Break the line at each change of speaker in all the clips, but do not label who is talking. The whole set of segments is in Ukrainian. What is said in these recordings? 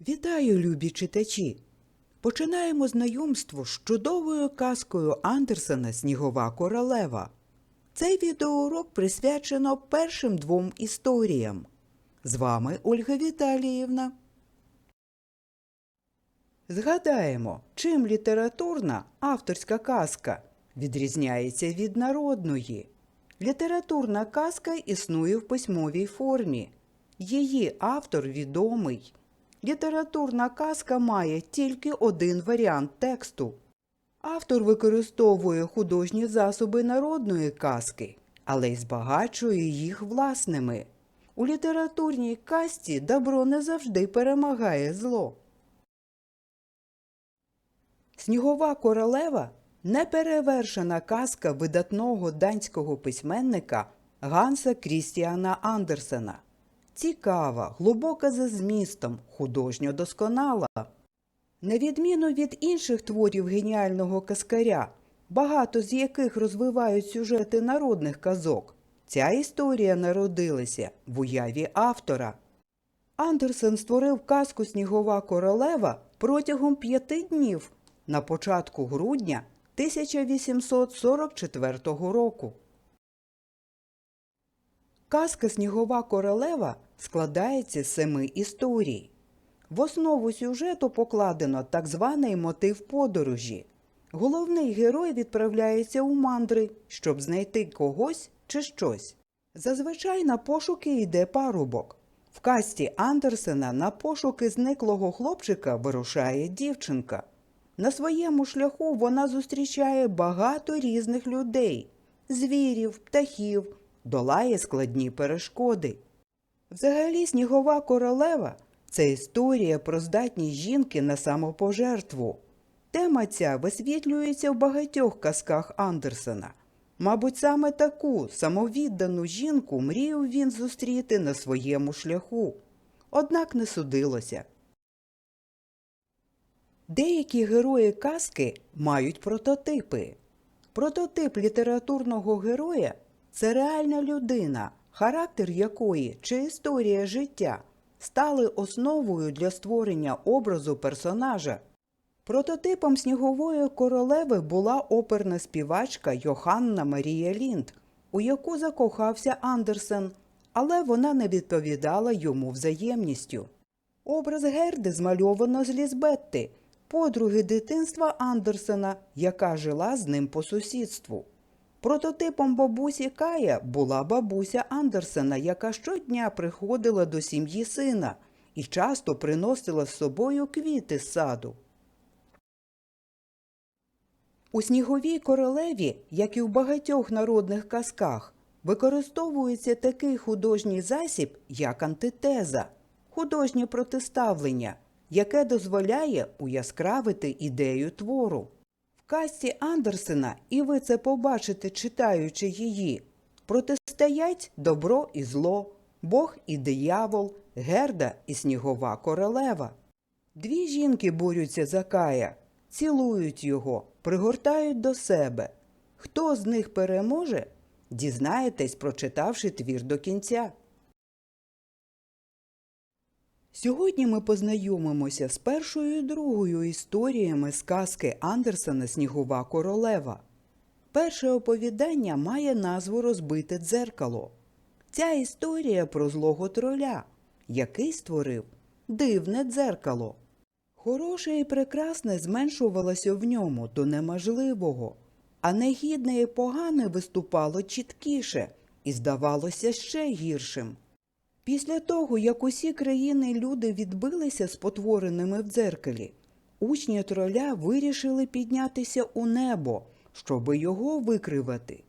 Вітаю, любі читачі! Починаємо знайомство з чудовою казкою Андерсена Снігова королева. Цей відеоурок присвячено першим двом історіям. З вами Ольга Віталіївна. Згадаємо, чим літературна авторська казка відрізняється від народної. Літературна казка існує в письмовій формі. Її автор відомий. Літературна казка має тільки один варіант тексту. Автор використовує художні засоби народної казки, але й збагачує їх власними. У літературній казці добро не завжди перемагає зло. Снігова королева неперевершена казка видатного данського письменника Ганса Крістіана Андерсена. Цікава, глибока за змістом, художньо досконала. На відміну від інших творів геніального каскаря, багато з яких розвивають сюжети народних казок, ця історія народилася в уяві автора. Андерсен створив казку Снігова королева протягом п'яти днів на початку грудня 1844 року. Казка Снігова королева складається з семи історій. В основу сюжету покладено так званий мотив подорожі. Головний герой відправляється у мандри, щоб знайти когось чи щось. Зазвичай на пошуки йде парубок. В касті Андерсена на пошуки зниклого хлопчика вирушає дівчинка. На своєму шляху вона зустрічає багато різних людей, звірів, птахів, долає складні перешкоди. Взагалі, снігова королева це історія про здатність жінки на самопожертву. Тема ця висвітлюється в багатьох казках Андерсена. Мабуть, саме таку самовіддану жінку мріяв він зустріти на своєму шляху. Однак не судилося. Деякі герої казки мають прототипи. Прототип літературного героя це реальна людина, характер якої чи історія життя стали основою для створення образу персонажа. Прототипом снігової королеви була оперна співачка Йоханна Марія Лінд, у яку закохався Андерсен, але вона не відповідала йому взаємністю. Образ Герди змальовано з Лізбетти, подруги дитинства Андерсена, яка жила з ним по сусідству. Прототипом бабусі Кая була бабуся Андерсена, яка щодня приходила до сім'ї сина і часто приносила з собою квіти з саду. У сніговій королеві, як і в багатьох народних казках, використовується такий художній засіб, як антитеза, художнє протиставлення, яке дозволяє уяскравити ідею твору. В казці Андерсена, і ви це побачите, читаючи її, протистоять добро і зло, Бог і диявол, Герда і снігова королева. Дві жінки борються за Кая, цілують його, пригортають до себе. Хто з них переможе, дізнаєтесь, прочитавши твір до кінця. Сьогодні ми познайомимося з першою і другою історіями з казки Андерсена Снігова королева. Перше оповідання має назву Розбите дзеркало. Ця історія про злого троля, який створив дивне дзеркало. Хороше і прекрасне зменшувалося в ньому до неможливого, а негідне і погане виступало чіткіше і здавалося ще гіршим. Після того, як усі країни люди відбилися спотвореними в дзеркалі, учні троля вирішили піднятися у небо, щоби його викривати.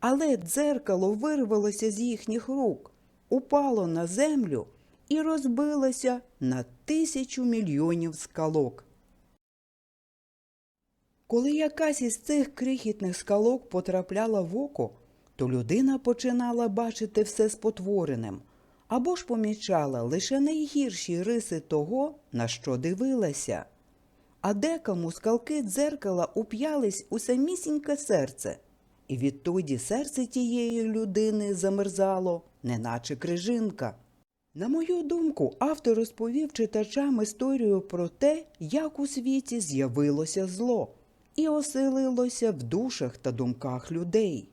Але дзеркало вирвалося з їхніх рук, упало на землю і розбилося на тисячу мільйонів скалок. Коли якась із цих крихітних скалок потрапляла в око, то людина починала бачити все спотвореним або ж помічала лише найгірші риси того, на що дивилася. А декому скалки дзеркала уп'ялись у самісіньке серце, і відтоді серце тієї людини замерзало, неначе крижинка. На мою думку, автор розповів читачам історію про те, як у світі з'явилося зло і оселилося в душах та думках людей.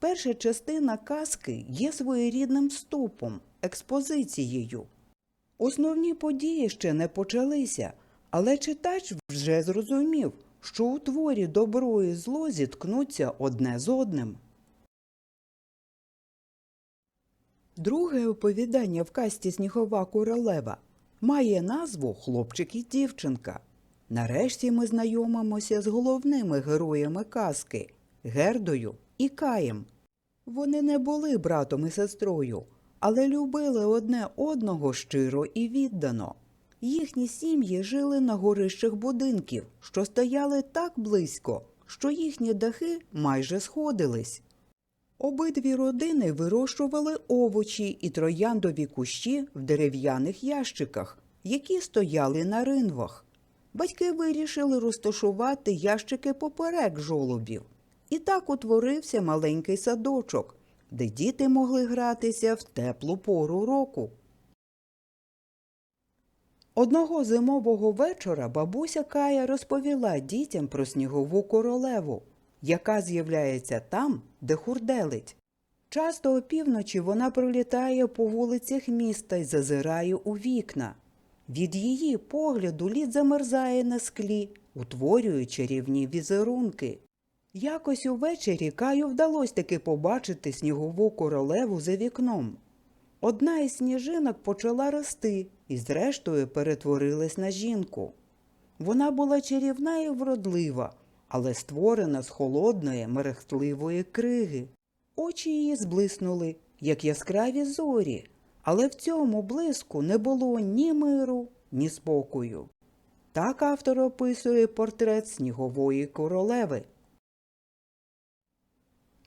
Перша частина казки є своєрідним вступом, експозицією. Основні події ще не почалися, але читач вже зрозумів, що у творі добро і зло зіткнуться одне з одним. Друге оповідання в касті Снігова королева має назву Хлопчик і дівчинка. Нарешті ми знайомимося з головними героями казки Гердою і Каєм. Вони не були братом і сестрою, але любили одне одного щиро і віддано. Їхні сім'ї жили на горищах будинків, що стояли так близько, що їхні дахи майже сходились. Обидві родини вирощували овочі і трояндові кущі в дерев'яних ящиках, які стояли на ринвах. Батьки вирішили розташувати ящики поперек жолобів. І так утворився маленький садочок, де діти могли гратися в теплу пору року. Одного зимового вечора бабуся Кая розповіла дітям про снігову королеву, яка з'являється там, де хурделить. Часто опівночі вона пролітає по вулицях міста й зазирає у вікна. Від її погляду лід замерзає на склі, утворює чарівні візерунки. Якось увечері Каю вдалося таки побачити снігову королеву за вікном. Одна із сніжинок почала рости і, зрештою, перетворилась на жінку. Вона була чарівна і вродлива, але створена з холодної, мерехтливої криги. Очі її зблиснули, як яскраві зорі, але в цьому блиску не було ні миру, ні спокою. Так автор описує портрет снігової королеви.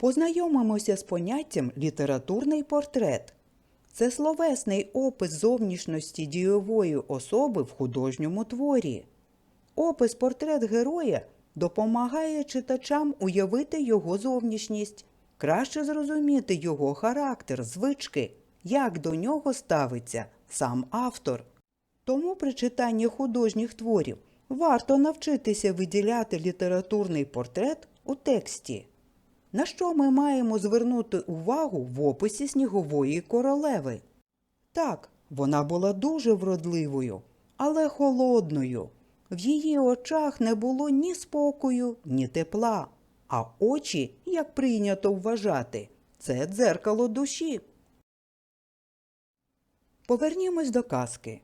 Познайомимося з поняттям літературний портрет. Це словесний опис зовнішності дієвої особи в художньому творі. Опис портрет героя допомагає читачам уявити його зовнішність, краще зрозуміти його характер, звички, як до нього ставиться сам автор. Тому при читанні художніх творів варто навчитися виділяти літературний портрет у тексті. На що ми маємо звернути увагу в описі снігової королеви? Так, вона була дуже вродливою, але холодною. В її очах не було ні спокою, ні тепла, а очі, як прийнято вважати, це дзеркало душі. Повернімось до казки.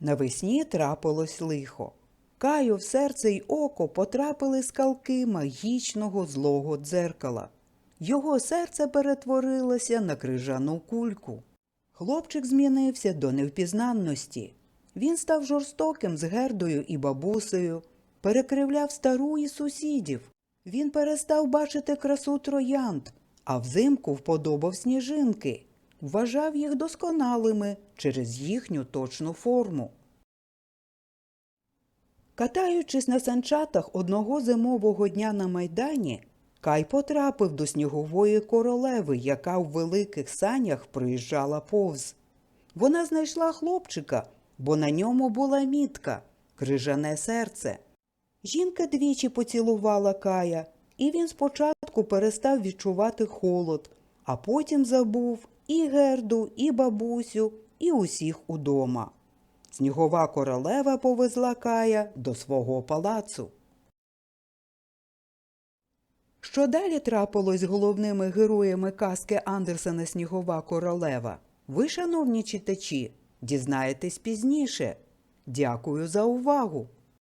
Навесні трапилось лихо. Каю в серце й око потрапили скалки магічного злого дзеркала. Його серце перетворилося на крижану кульку. Хлопчик змінився до невпізнанності. Він став жорстоким з гердою і бабусею, перекривляв стару і сусідів. Він перестав бачити красу троянд, а взимку вподобав сніжинки, вважав їх досконалими через їхню точну форму. Катаючись на санчатах одного зимового дня на майдані, Кай потрапив до снігової королеви, яка в великих санях проїжджала повз. Вона знайшла хлопчика, бо на ньому була мітка крижане серце. Жінка двічі поцілувала Кая, і він спочатку перестав відчувати холод, а потім забув і герду, і бабусю, і усіх удома. Снігова королева повезла Кая до свого палацу. Що далі трапилось головними героями казки Андерсена Снігова королева? Ви, шановні читачі, дізнаєтесь пізніше. Дякую за увагу!